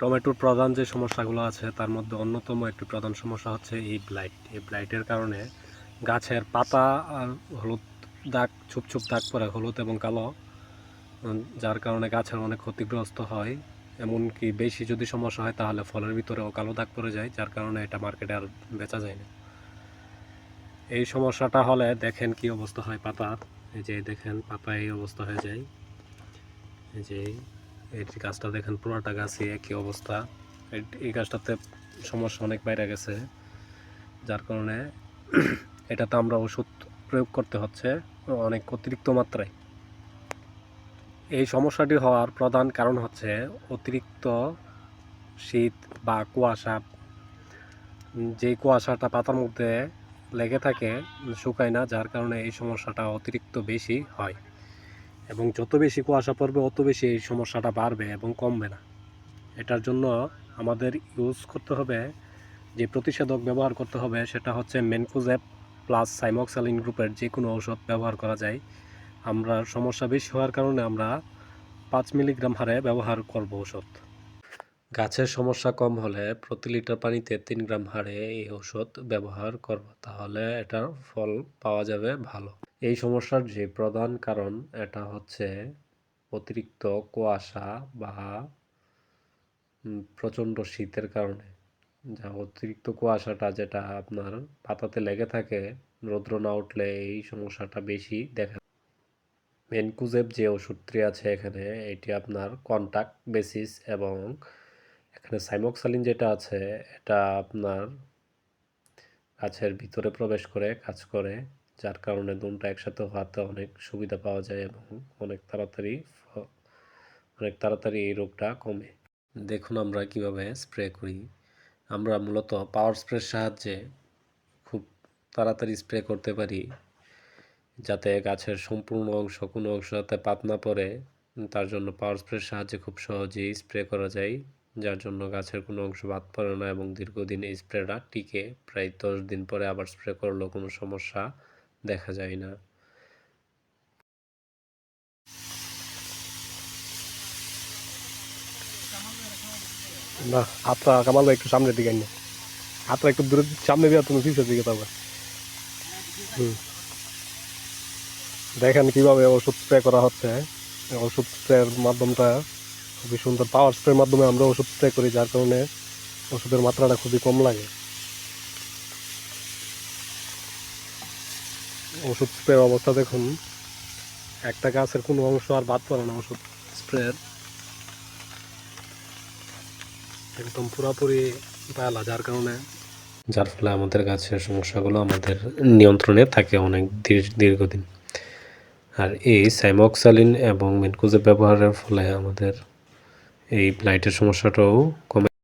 টমেটোর প্রধান যে সমস্যাগুলো আছে, তার মধ্যে অন্যতম একটি প্রধান সমস্যা হচ্ছে এই ব্লাইট এই ব্লাইটের কারণে গাছের পাতা আর হলুদ দাগ, ছুপ ছুপ দাগ পড়ে, হলুদ এবং কালো যার কারণে গাছের অনেক ক্ষতিগ্রস্ত হয়। এমনকি বেশি যদি সমস্যা হয়, তাহলে ফলের ভিতরেও কালো দাগ পড়ে যায়, যার কারণে এটা মার্কেটে আর বেচা যায় না। এই সমস্যাটা হলে দেখেন কি অবস্থা হয় পাতার এই যে দেখেন পাতা এই অবস্থা হয়ে যায়। এই যে এই গাছটা দেখেন, পুরোটা গাছই একই অবস্থা। এই- গাছটাতে সমস্যা অনেক বাইরে গেছে, যার কারণে এটাতে আমরা ওষুধ প্রয়োগ করতে হচ্ছে অনেক অতিরিক্ত মাত্রায়। এই সমস্যাটি হওয়ার প্রধান কারণ হচ্ছে অতিরিক্ত শীত বা কুয়াশা। যেই কুয়াশাটা পাতার মধ্যে লেগে থাকে, শুকায় না, যার কারণে এই সমস্যাটা অতিরিক্ত বেশি হয়। এবং যত বেশি কুয়াশা পড়বে, অত বেশি এই সমস্যাটা বাড়বে এবং কমবে না। এটার জন্য আমাদের ইউজ করতে হবে, যে প্রতিষেধক ব্যবহার করতে হবে, সেটা হচ্ছে মেনকুজেপ প্লাস সাইমক্সালিন গ্রুপের যে কোনো ঔষধ ব্যবহার করা যায়। আমরা সমস্যা বেশি হওয়ার কারণে আমরা পাঁচ মিলিগ্রাম হারে ব্যবহার করব ওষুধ গাছের সমস্যা কম হলে প্রতি লিটার পানিতে তিন গ্রাম হারে এই ওষুধ ব্যবহার করব। তাহলে এটার ফল পাওয়া যাবে ভালো। এই সমস্যার যে প্রধান কারণ, এটা হচ্ছে অতিরিক্ত কুয়াশা বা প্রচণ্ড শীতের কারণে। যা অতিরিক্ত কুয়াশাটা যেটা আপনার পাতাতে লেগে থাকে, রৌদ্র না উঠলে এই সমস্যাটা বেশি দেখা মেনকুজেব যে ওষুধটি আছে এখানে, এটি আপনার কন্টাক্ট বেসিস এবং এখানে সাইমক্সালিন যেটা আছে, এটা আপনার গাছের ভিতরে প্রবেশ করে, কাজ করে। যার কারণে দুনটা একসাথে হওয়াতে অনেক সুবিধা পাওয়া যায় এবং অনেক তাড়াতাড়ি অনেক তাড়াতাড়ি এই রোগটা কমে। দেখুন আমরা কীভাবে স্প্রে করি। আমরা মূলত পাওয়ার স্প্রের সাহায্যে খুব তাড়াতাড়ি স্প্রে করতে পারি, যাতে গাছের সম্পূর্ণ অংশ, কোনো অংশ যাতে পাত না পড়ে, তার জন্য পাওয়ার স্প্রের সাহায্যে খুব সহজেই স্প্রে করা যায়, যার জন্য গাছের কোনো অংশ বাদ পড়ে না এবং দীর্ঘদিন এই স্প্রেটা টিকে। প্রায় দশ দিন পরে আবার স্প্রে করলেও কোনো সমস্যা দেখা যায় না। না, হাতটা কামালো একটু সামনের দিকে আনি হাতটা একটু দূরে, সামনে দিয়ে তুমি পিছের দিকে তবে হুম। দেখেন কীভাবে ওষুধ স্প্রে করা হচ্ছে ওষুধ স্প্রের মাধ্যমটা খুবই সুন্দর। পাওয়ার স্প্রের মাধ্যমে আমরা ওষুধ স্প্রে করি, যার কারণে ওষুধের মাত্রাটা খুবই কম লাগে। ওষুধ স্প্রের অবস্থা দেখুন। একটা গাছের কোনো অংশ আর বাদ পড়ে না ওষুধ স্প্রের। একদম পুরোপুরি পালা যার কারণে যার ফলে আমাদের গাছের সমস্যাগুলো আমাদের নিয়ন্ত্রণে থাকে অনেক দীর- দীর্ঘদিন। আর এই সাইমক্সালিন এবং মেনকুজের ব্যবহারের ফলে আমাদের এই ব্লাইটের সমস্যাটাও কমে